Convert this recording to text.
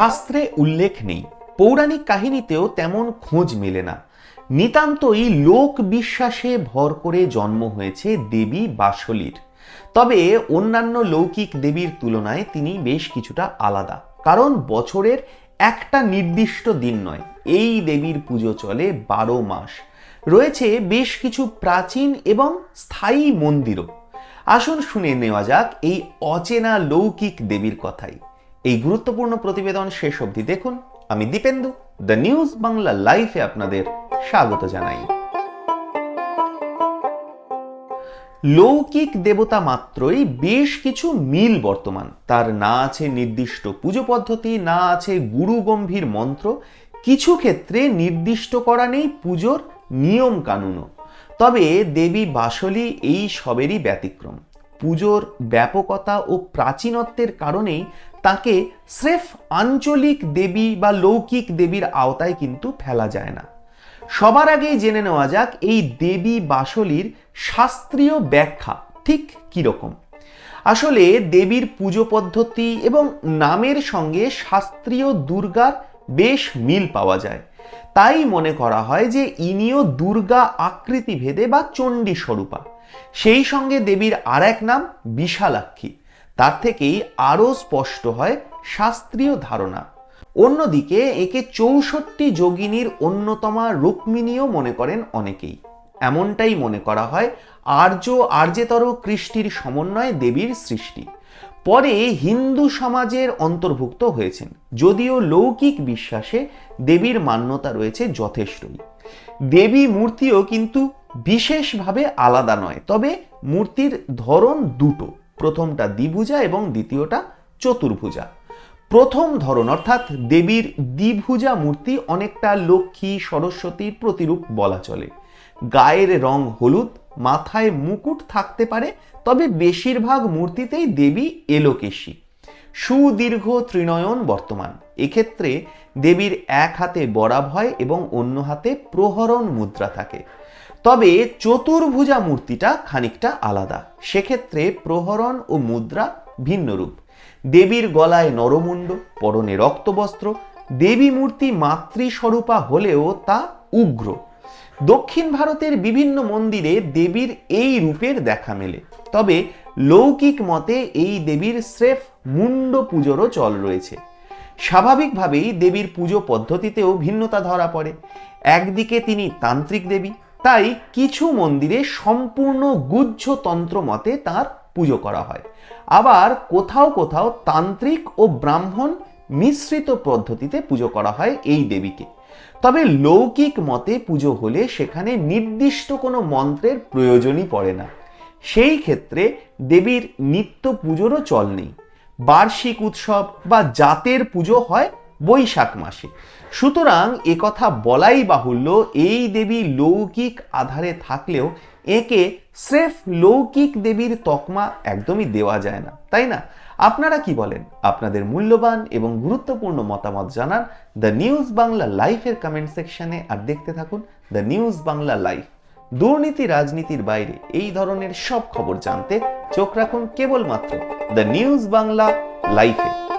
শাস্ত্রে উল্লেখ নেই। পৌরাণিক কাহিনীতেও তেমন খোঁজ মেলে না। নিতান্তই লোক বিশ্বাসে ভর করে জন্ম হয়েছে দেবী বাসলির। তবে অন্যান্য লৌকিক দেবীর তুলনায় তিনি বেশ কিছুটা আলাদা। কারণ বছরের একটা নির্দিষ্ট দিন নয়, এই দেবীর পুজো চলে বারো মাস। রয়েছে বেশ কিছু প্রাচীন এবং স্থায়ী মন্দিরও। আসুন শুনে নেওয়া যাক এই অচেনা লৌকিক দেবীর কথাই। এই গুরুত্বপূর্ণ প্রতিবেদন শেষ অবধি দেখুন। আমি দীপেন্দু, দ্য নিউজ বাংলা লাইফে আপনাদের স্বাগত জানাই। লৌকিক দেবতা মাত্রই বেশ কিছু মিল বর্তমান। তার না আছে নির্দিষ্ট পুজো পদ্ধতি, না আছে গুরু গম্ভীর মন্ত্র। কিছু ক্ষেত্রে নির্দিষ্ট করা নেই পুজোর নিয়ম কানুনও। তবে দেবী বাসলি এই সবেরই ব্যতিক্রম। পুজোর ব্যাপকতা ও প্রাচীনত্বের কারণেই তাকে স্রেফ আঞ্চলিক দেবী বা লৌকিক দেবীর আওতায় কিন্তু ফেলা যায় না। সবার আগেই জেনে নেওয়া যাক এই দেবী বাসলির শাস্ত্রীয় ব্যাখ্যা ঠিক কীরকম আসলে দেবীর পুজো পদ্ধতি এবং নামের সঙ্গে শাস্ত্রীয় দুর্গার বেশ মিল পাওয়া যায়। তাই মনে করা হয় যে ইনিও দুর্গা আকৃতি ভেদে বা চণ্ডী স্বরূপা সেই সঙ্গে দেবীর আর এক নাম বিশালাক্ষী। তার থেকেই আরও স্পষ্ট হয় শাস্ত্রীয় ধারণা। অন্যদিকে একে চৌষট্টি যোগিনীর অন্যতমা রুক্মিণীও মনে করেন অনেকেই। এমনটাই মনে করা হয় আর্য আর্যেতর কৃষ্টির সমন্বয়ে দেবীর সৃষ্টি। পরে হিন্দু সমাজের অন্তর্ভুক্ত হয়েছেন, যদিও লৌকিক বিশ্বাসে দেবীর মান্যতা রয়েছে যথেষ্টই। দেবী মূর্তিও কিন্তু বিশেষভাবে আলাদা নয়, তবে মূর্তির ধরন দুটো। প্রথমটা দ্বিভুজা এবং দ্বিতীয়টা চতুর্ভুজা। প্রথম ধরন অর্থাৎ দেবীর দ্বিভুজা মূর্তি অনেকটা লক্ষ্মী সরস্বতীর প্রতিরূপ বলা চলে। গায়ের রং হলুদ, মাথায় মুকুট থাকতে পারে, তবে বেশিরভাগ মূর্তিতেই দেবী এলোকেশী। সুদীর্ঘ ত্রিনয়ন বর্তমান। এক্ষেত্রে দেবীর এক হাতে বরাভয় এবং অন্য হাতে প্রহরণ মুদ্রা থাকে। তবে চতুর্ভুজা মূর্তিটা খানিকটা আলাদা। সেক্ষেত্রে প্রহরণ ও মুদ্রা ভিন্ন রূপ। দেবীর গলায় নরমুণ্ড, পরনে রক্তবস্ত্র। দেবী মূর্তি মাতৃস্বরূপা হলেও তা উগ্র। দক্ষিণ ভারতের বিভিন্ন মন্দিরে দেবীর এই রূপের দেখা মেলে। তবে লৌকিক মতে এই দেবীর স্রেফ মুন্ড পুজোরও চল রয়েছে। স্বাভাবিকভাবেই দেবীর পুজো পদ্ধতিতেও ভিন্নতা ধরা পড়ে। একদিকে তিনি তান্ত্রিক দেবী, তাই কিছু মন্দিরে সম্পূর্ণ গুহ্য তন্ত্র মতে তার পুজো করা হয়। আবার কোথাও কোথাও তান্ত্রিক ও ব্রাহ্মণ মিশ্রিত পদ্ধতিতে পুজো করা হয় এই দেবীকে। তবে লৌকিক মতে পুজো হলে সেখানে নির্দিষ্ট কোনো মন্ত্রের প্রয়োজনই পড়ে না। সেই ক্ষেত্রে দেবীর নিত্য পুজোরও চল নেই। বার্ষিক উৎসব বা জাতের পুজো হয় বৈশাখ মাসে। সুতরাং একথা বলাই বাহুল্য, এই দেবী লৌকিক আধারে থাকলেও একে স্রেফ লৌকিক দেবীর তকমা একদমই দেওয়া যায় না, তাই না? আপনারা কি বলেন? আপনাদের মূল্যবান এবং গুরুত্বপূর্ণ মতামত জানান দ্য নিউজ বাংলা লাইফের কমেন্ট সেকশনে আর দেখতে থাকুন দ্য নিউজ বাংলা লাইফ দুর্নীতি, রাজনীতির বাইরে এই ধরনের সব খবর জানতে চোখ রাখুন কেবলমাত্র দ্য নিউজ বাংলা লাইফে